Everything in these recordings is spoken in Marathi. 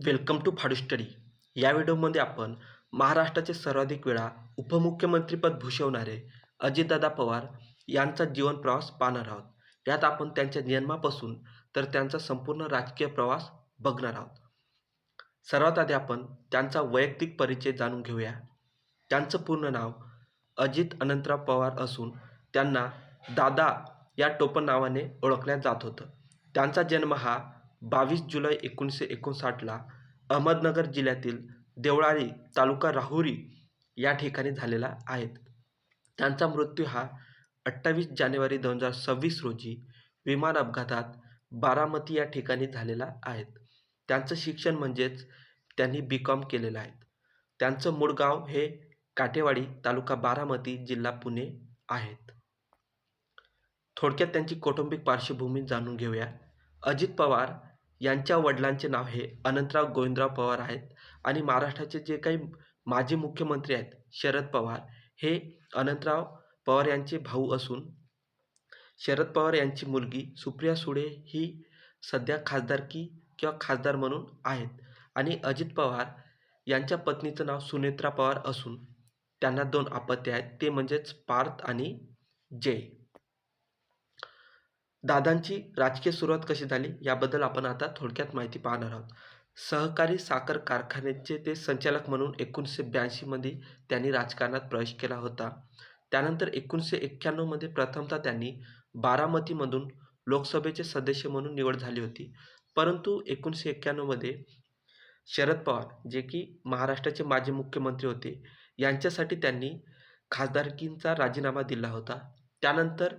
Welcome to फाडू study. या व्हिडिओमध्ये आपण महाराष्ट्राचे सर्वाधिक वेळा उपमुख्यमंत्रीपद भूषवणारे अजितदादा पवार यांचा जीवन प्रवास पाहणार आहोत. यात आपण त्यांच्या जन्मापासून तर त्यांचा संपूर्ण राजकीय प्रवास बघणार आहोत. सर्वात आधी आपण त्यांचा वैयक्तिक परिचय जाणून घेऊया. त्यांचं पूर्ण नाव अजित अनंतराव पवार असून त्यांना दादा या टोपण नावाने ओळखल्या जात होतं. त्यांचा जन्म हा बावीस जुलै एकोणीसशे एकोणसाठला अहमदनगर जिल्ह्यातील देवळाली तालुका राहुरी या ठिकाणी झालेला आहेत त्यांचा मृत्यू हा अठ्ठावीस जानेवारी दोन हजार सव्वीस रोजी विमान अपघातात बारामती या ठिकाणी झालेला आहे. त्यांचं शिक्षण म्हणजेच त्यांनी बी कॉम केलेलं आहे. त्यांचं मूळ गाव हे काटेवाडी तालुका बारामती जिल्हा पुणे आहेत थोडक्यात त्यांची कौटुंबिक पार्श्वभूमी जाणून घेऊया. अजित पवार यांच्या वडिलांचे नाव हे अनंतराव गोविंदराव पवार आहेत आणि महाराष्ट्राचे जे काही माजी मुख्यमंत्री आहेत शरद पवार हे अनंतराव पवार यांचे भाऊ असून शरद पवार यांची मुलगी सुप्रिया सुळे ही सध्या खासदारकी किंवा खासदार म्हणून आहेत. आणि अजित पवार यांच्या पत्नीचं नाव सुनेत्रा पवार असून त्यांना दोन अपत्य आहेत ते म्हणजेच पार्थ आणि जय. दादांची राजकीय सुरुवात कशी झाली याबद्दल आपण आता थोडक्यात माहिती पाहणार आहोत. सहकारी साखर कारखान्याचे ते संचालक म्हणून एकोणीसशे ब्याऐंशीमध्ये त्यांनी राजकारणात प्रवेश केला होता. त्यानंतर एकोणीसशे एक्क्याण्णवमध्ये प्रथमतः त्यांनी बारामतीमधून लोकसभेचे सदस्य म्हणून निवड झाली होती. परंतु एकोणीसशे एक्क्याण्णवमध्ये शरद पवार जे की महाराष्ट्राचे माजी मुख्यमंत्री होते यांच्यासाठी त्यांनी खासदारकींचा राजीनामा दिला होता. त्यानंतर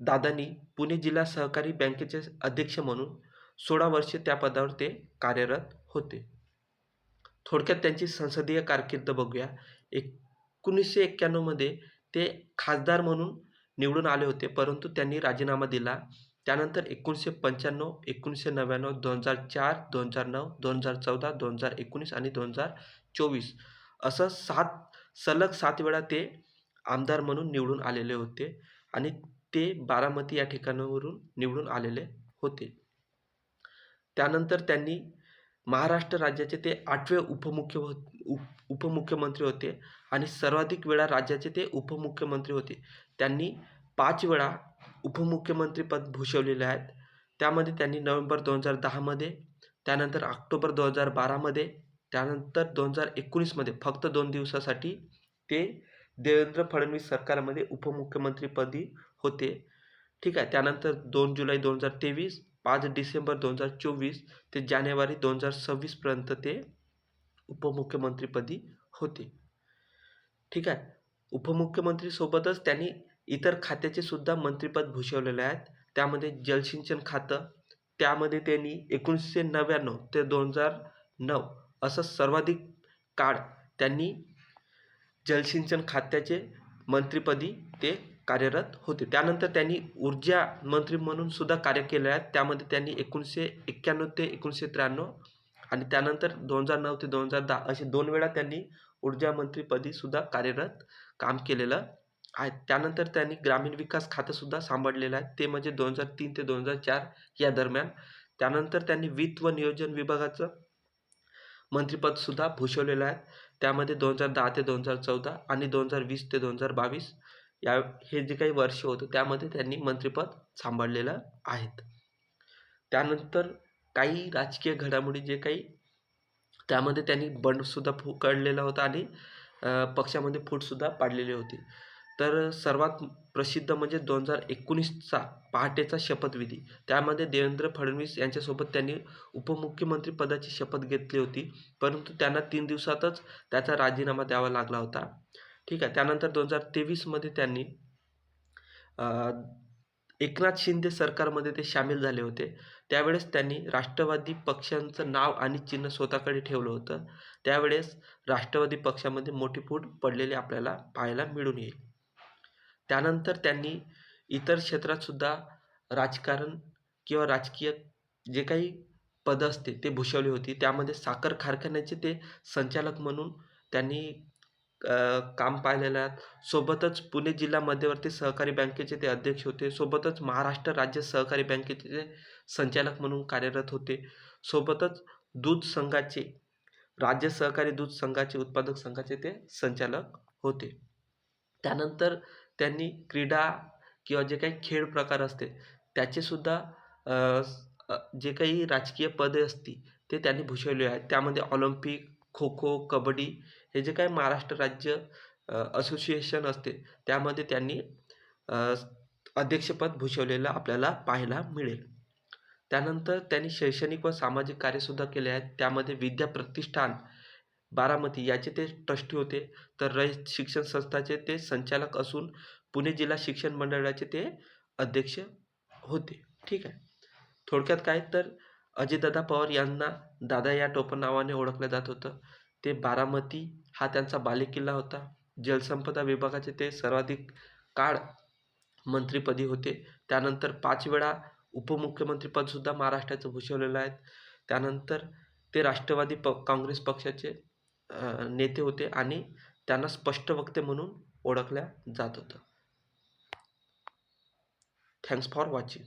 दादांनी पुणे जिल्हा सहकारी बँकेचे अध्यक्ष म्हणून सोळा वर्षे त्या पदावर ते कार्यरत होते. थोडक्यात त्यांची संसदीय कारकीर्द बघूया. एकोणीसशे एक्क्याण्णवमध्ये ते खासदार म्हणून निवडून आले होते परंतु त्यांनी राजीनामा दिला. त्यानंतर एकोणीसशे पंच्याण्णव एकोणीसशे नव्याण्णव दोन हजार चार दोन हजार नऊ दोन हजार चौदा दोन हजार एकोणीस आणि दोन हजार चोवीस असं सात सलग सात वेळा ते आमदार म्हणून निवडून आलेले होते आणि ते बारामती या ठिकाणावरून निवडून आलेले होते. त्यानंतर त्यांनी महाराष्ट्र राज्याचे ते आठवे उपमुख्य हो, उप उपमुख्यमंत्री होते आणि सर्वाधिक वेळा राज्याचे ते उपमुख्यमंत्री होते. त्यांनी पाच वेळा उपमुख्यमंत्रीपद भूषवलेले आहेत. त्यामध्ये त्यांनी नोव्हेंबर दोन हजार दहामध्ये त्यानंतर ऑक्टोबर दोन हजार बारामध्ये त्यानंतर दोन हजार एकोणीसमध्ये फक्त दोन दिवसासाठी ते देवेंद्र फडणवीस सरकारमध्ये उपमुख्यमंत्रीपदी होते. ठीक आहे? त्यानंतर दोन जुलै दोन हजार तेवीस पाच डिसेंबर दोन हजार चोवीस ते जानेवारी दोन हजार सव्वीसपर्यंत ते उपमुख्यमंत्रीपदी होते. ठीक आहे? उपमुख्यमंत्रीसोबतच त्यांनी इतर खात्याचे सुद्धा मंत्रिपद भूषवलेले आहेत. त्यामध्ये जलसिंचन खातं त्यामध्ये त्यांनी एकोणीसशे नव्याण्णव ते दोन हजार नऊ असं सर्वाधिक काळ त्यांनी जलसिंचन खात्याचे मंत्रिपदी ते कार्यरत होते. त्यानंतर त्यांनी ऊर्जा मंत्री म्हणून सुद्धा कार्य केले आहे. त्यामध्ये त्यांनी एकोणीसशे एक्क्याण्णव ते एकोणीसशे त्र्याण्णव आणि त्यानंतर दोन हजार नऊ ते दोन हजार दहा असे दोन वेळा त्यांनी ऊर्जा मंत्रीपदी सुद्धा कार्यरत काम केलेलं आहे. त्यानंतर त्यांनी ग्रामीण विकास खातंसुद्धा सांभाळलेलं आहे. ते म्हणजे दोन हजार तीन ते दोन हजार चार या दरम्यान. त्यानंतर त्यांनी वित्त व नियोजन विभागाचं मंत्रिपदसुद्धा भूषवलेलं आहे. त्यामध्ये दोन हजार दहा ते दोन हजार चौदा आणि दोन हजार वीस ते दोन हजार बावीस या हे जे काही वर्ष होतं त्यामध्ये त्यांनी मंत्रिपद सांभाळलेलं आहेत. त्यानंतर काही राजकीय घडामोडी जे काही त्यामध्ये त्यांनी बंडसुद्धा फुकडलेला होता आणि पक्षामध्ये फूटसुद्धा पाडलेली होती. तर सर्वात प्रसिद्ध म्हणजे दोन हजार एकोणीसचा पहाटेचा शपथविधी. त्यामध्ये देवेंद्र फडणवीस यांच्यासोबत त्यांनी उपमुख्यमंत्री पदाची शपथ घेतली होती. परंतु त्यांना तीन दिवसातच त्याचा राजीनामा द्यावा लागला होता. ठीक आहे. त्यानंतर दोन हजार तेवीसमध्ये त्यांनी एकनाथ शिंदे सरकारमध्ये ते सामील झाले होते. त्यावेळेस त्यांनी राष्ट्रवादी पक्षांचं नाव आणि चिन्ह स्वतःकडे ठेवलं होतं. त्यावेळेस राष्ट्रवादी पक्षामध्ये मोठी फूट पडलेली आपल्याला पाहायला मिळून येईल. त्यानंतर त्यांनी इतर क्षेत्रातसुद्धा राजकारण किंवा राजकीय जे काही पदं असते ते भूषवली होती. त्यामध्ये साखर कारखान्याचे ते संचालक म्हणून त्यांनी काम पाहिलेलं आहे. सोबतच पुणे जिल्हा मध्यवर्ती सहकारी बँकेचे ते अध्यक्ष होते. सोबतच महाराष्ट्र राज्य सहकारी बँकेचे ते संचालक म्हणून कार्यरत होते. सोबतच दूध संघाचे राज्य सहकारी दूध संघाचे उत्पादक संघाचे ते संचालक होते. त्यानंतर त्यांनी क्रीडा किंवा जे काही खेळ प्रकार असते त्याचेसुद्धा जे काही राजकीय पदे असती ते त्यांनी भूषवले आहेत. त्यामध्ये ऑलिम्पिक खो खो कबड्डी हे जे काय महाराष्ट्र राज्य असोसिएशन असते त्यामध्ये त्यांनी अध्यक्षपद भूषवलेलं आपल्याला पाहायला मिळेल. त्यानंतर त्यांनी शैक्षणिक व सामाजिक कार्यसुद्धा केले आहेत. त्यामध्ये विद्या प्रतिष्ठान बारामती याचे ते ट्रस्टी होते. तर रयत शिक्षण संस्थाचे ते संचालक असून पुणे जिल्हा शिक्षण मंडळाचे ते अध्यक्ष होते. ठीक आहे. थोडक्यात काय तर अजितदादा पवार यांना दादा या टोपण नावाने ओळखलं जात होतं. ते बारामती हा त्यांचा बालेकिल्ला होता. जलसंपदा विभागाचे ते सर्वाधिक काळ मंत्रिपदी होते. त्यानंतर पाच वेळा उपमुख्यमंत्रीपदसुद्धा महाराष्ट्राचं भूषवलेलं आहे. त्यानंतर ते राष्ट्रवादी प काँग्रेस पक्षाचे नेते होते आणि त्यांना स्पष्ट वक्ते म्हणून ओळखल्या जात होतं थँक्स फॉर वॉचिंग